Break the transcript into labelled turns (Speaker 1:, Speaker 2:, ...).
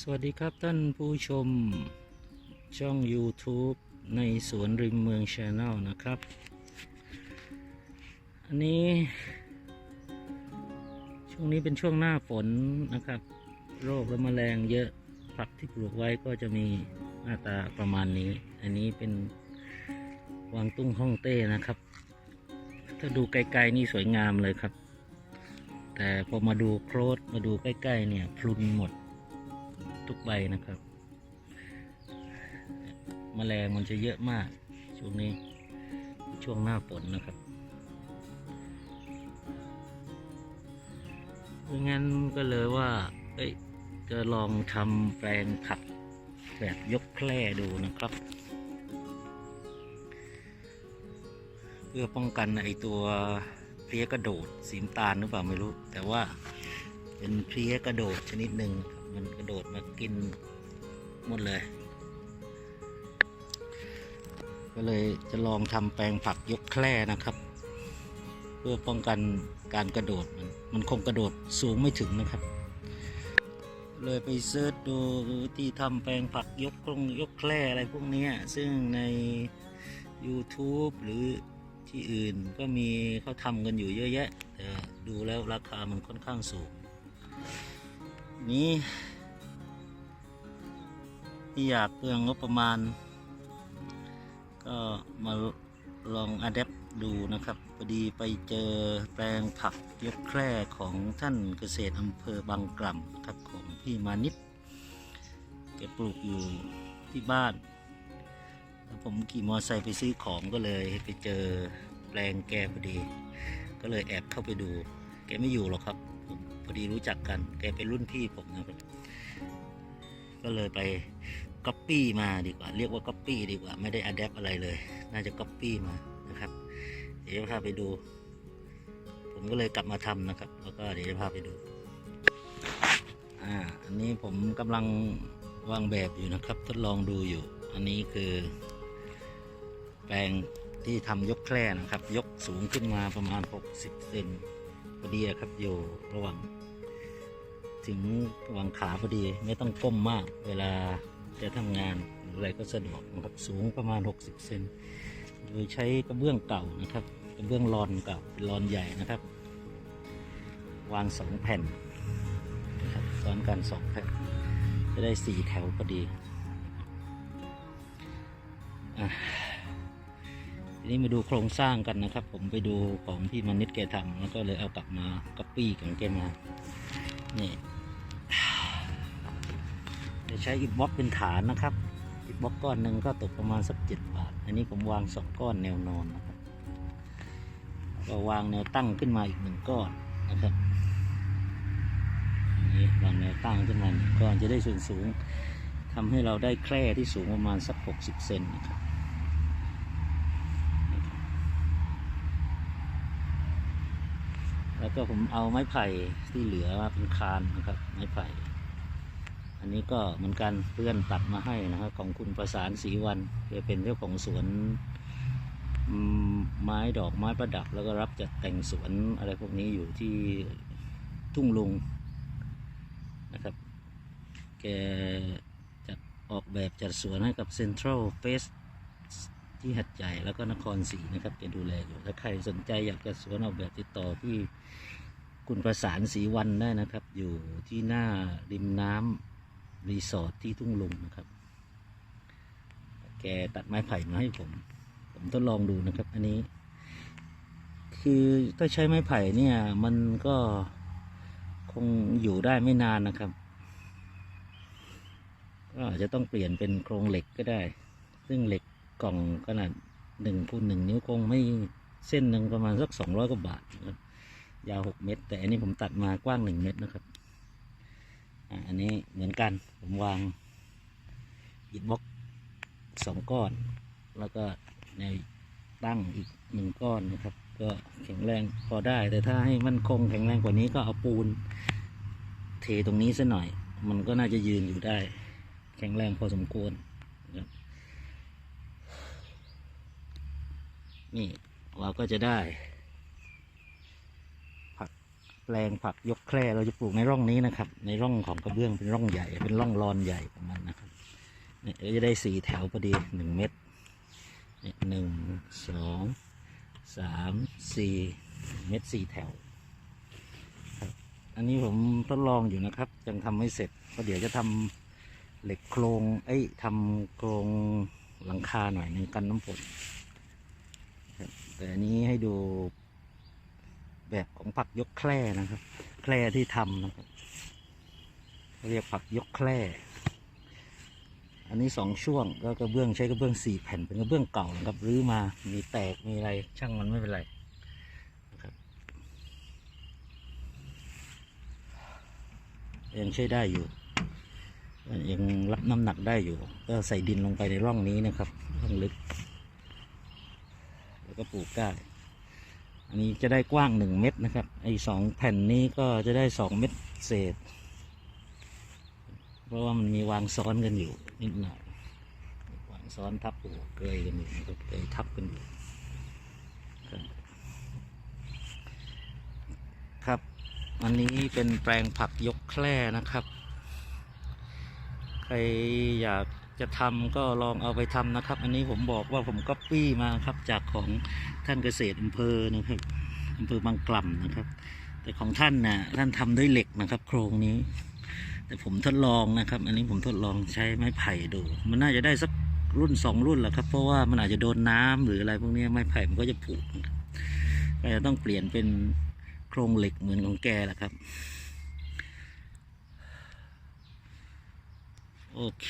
Speaker 1: สวัสดีครับท่านผู้ชมช่อง YouTube ในสวนริมเมืองช n แนลนะครับ อันนี้ ช่วงนี้เป็นช่วงหน้าฝนนะครับ โรคและแมลงเยอะผักที่ปลูกไว้ก็จะมีหน้าตาประมาณนี้ อันนี้เป็นวางตุ้งฮ่องเต้นะครับ ถ้าดูไกลๆนี่สวยงามเลยครับ แต่พอมาดูโครดมาดูใกล้ๆเนี่ยพลุนหมด ทุกใบนะครับแมลงมันจะเยอะมาก ช่วงนี้ช่วงหน้าฝนนะครับดังนั้นก็เลยว่า เอ้ยจะลองทำแปลงผักแบบยกแคร่ดูนะครับ เพื่อป้องกันไอตัวเพลี้ยกระโดดสีน้ำตาลหรือเปล่าไม่รู้ แต่ว่าเป็นเพลี้ยกระโดดชนิดหนึ่ง มันกระโดดมากินหมดเลย ก็เลยจะลองทำแปลงผักยกแคร่นะครับ เพื่อป้องกันการกระโดดมันมันคงกระโดดสูงไม่ถึงนะครับ เลยไปเซิร์ชดูที่ทำแปลงผักยกกรงยกแคร่อะไรพวกนี้ซึ่งใน YouTube หรือที่อื่นก็มีเขาทำกันอยู่เยอะแยะ แต่ดูแล้วราคามันค่อนข้างสูง นี้ ที่อยากเปลืองงบประมาณ ก็มาลองอัดแอปดูนะครับพอดีไปเจอแปลงผักยกแคร่ของท่านเกษตรอำเภอบางกล่ำครับของพี่มานิดแกปลูกอยู่ที่บ้านแล้วผมขี่มอเตอร์ไซค์ไปซื้อของก็เลยไปเจอแปลงแกพอดี ก็เลยแอบเข้าไปดู แกไม่อยู่หรอกครับผมพอดีรู้จักกัน แกเป็นรุ่นพี่ผมนะครับ ก็เลยไป ก๊อปปี้มาดีกว่า เรียกว่าก๊อปปี้ดีกว่า ไม่ได้อัดแอปอะไรเลย น่าจะก๊อปปี้มานะครับ เดี๋ยวพาไปดู ผมก็เลยกลับมาทำนะครับ แล้วก็เดี๋ยวจะพาไปดู อ่า อันนี้ผมกำลังวางแบบอยู่นะครับ ทดลองดูอยู่ อันนี้คือ แปลงที่ทำยกแคร่นะครับ ยกสูงขึ้นมาประมาณ 60เซนพอดีครับ อยู่ระหว่างถึงวางขาพอดีไม่ต้องก้มมากเวลา จะทำงานหรืออะไรก็สะดวกนะครับสูงประมาณ 60 เซนโดยใช้กระเบื้องเก่านะครับกระเบื้องรอนเก่าเป็นรอนใหญ่นะครับ วางสองแผ่นนะครับซ้อนกันสองแผ่น จะได้สี่แถวพอดีอทีนี้มาดูโครงสร้างกันนะครับ ผมไปดูของพี่มนิดแกทำแล้วก็เลยเอากลับมาก๊อปปี้ของแกมานี่ จะใช้อิฐบล็อกเป็นฐานนะครับอิฐบล็อกก้อนหนึ่งก็ตกประมาณสักเจ็ดบาท อันนี้ผมวางสองก้อนแนวนอนนะครับก็วางแนวตั้งขึ้นมาอีกหนึ่งก้อนนะครับนี่วางแนวตั้งขึ้นมาหนึ่งก้อนจะได้ส่วนสูงทำให้เราได้แคร่ที่สูงประมาณสักหกสิบเซนนะครับแล้วก็ผมเอาไม้ไผ่ที่เหลือมาเป็นคานนะครับไม้ไผ่ อันนี้ก็เหมือนกันเพื่อนตัดมาให้นะครับของคุณประสานศรีวันแกเป็นเจ้าของสวนไม้ดอกไม้ประดับ แล้วก็รับจัดแต่งสวนอะไรพวกนี้อยู่ที่ทุ่งลุงนะครับ แกจัดออกแบบจัดสวนให้กับเซ็นทรัลเฟสที่หัดใหญ่แล้วก็นครศรีนะครับจะดูแลอยู่ ถ้าใครสนใจอยากจะสวนออกแบบติดต่อที่คุณประสานศรีวันได้นะครับ อยู่ที่หน้าริมน้ำ รีสอร์ทที่ทุ่งลุงนะครับ แกตัดไม้ไผ่มาให้ผม ผมทดลองดูนะครับ อันนี้ คือถ้าใช้ไม้ไผ่เนี่ย มันก็คงอยู่ได้ไม่นานนะครับ ก็อาจจะต้องเปลี่ยนเป็นโครงเหล็กก็ได้ ซึ่งเหล็กกล่องขนาดหนึ่งคูณหนึ่งนิ้วคงไม่เส้นหนึ่งประมาณสักสองร้อยกว่าบาทนะครับยาวหกเมตร แต่อันนี้ผมตัดมากว้างหนึ่งเมตรนะครับ อันนี้เหมือนกัน ผมวางอิฐบล็อกสองก้อน แล้วก็ในตั้งอีกหนึ่งก้อนนะครับ ก็แข็งแรงพอได้ แต่ถ้าให้มันคงแข็งแรงกว่านี้ก็เอาปูน เทตรงนี้ซะหน่อย มันก็น่าจะยืนอยู่ได้ แข็งแรงพอสมควรนะครับนี่เราก็จะได้ แปลงผักยกแคร่เราจะปลูกในร่องนี้นะครับ ในร่องของกระเบื้องเป็นร่องใหญ่ เป็นร่องรอนใหญ่ของมันนะครับเนี่ยเราจะได้สี่แถวพอดีหนึ่งเม็ดเนี่ยหนึ่งสองสามสี่เม็ดสี่แถวอันนี้ผมทดลองอยู่นะครับ ยังทำไม่เสร็จเพราะเดี๋ยวจะทำเหล็กโครงเอ้ทำโครงหลังคาหน่อยหนึงกันน้ำฝนแต่อันนี้ให้ดู แบบของผักยกแคร่นะครับ แคร่ที่ทำนะครับเรียกผักยกแคร่ อันนี้สองช่วงก็กระเบื้องใช้กระเบื้องสี่แผ่นเป็นกระเบื้องเก่านะครับรื้อมามีแตกมีอะไรช่างมันไม่เป็นไรนะครับยังใช้ได้อยู่ยังรับน้ำหนักได้อยู่ ก็ใส่ดินลงไปในร่องนี้นะครับร่องลึก แล้วก็ปลูกได้ อันนี้จะได้กว้างหนึ่งเม็ดนะครับไอ้สองแผ่นนี้ก็จะได้สองเม็ดเศษ เพราะว่ามันมีวางซ้อนกันอยู่นิดหน่อยวางซ้อนทับอู่เกยกันอยู่เกยทับกันอยู่ครับครับอันนี้เป็นแปลงผักยกแคร่นะครับ ใครอยาก จะทำก็ลองเอาไปทำนะครับ อันนี้ผมบอกว่าผมก๊อปปี้มาครับ จากของท่านเกษตรอำเภอนะครับอำเภอบางกล่ำนะครับ แต่ของท่านน่ะท่านทำด้วยเหล็กนะครับ โครงนี้ แต่ผมทดลองนะครับ อันนี้ผมทดลองใช้ไม้ไผ่ดู มันน่าจะได้สักรุ่นสองรุ่นแหละครับ เพราะว่ามันอาจจะโดนน้ำหรืออะไรพวกนี้ไม้ไผ่มันก็จะผุก็จะต้องเปลี่ยนเป็นโครงเหล็กเหมือนของแกแหละครับโอเค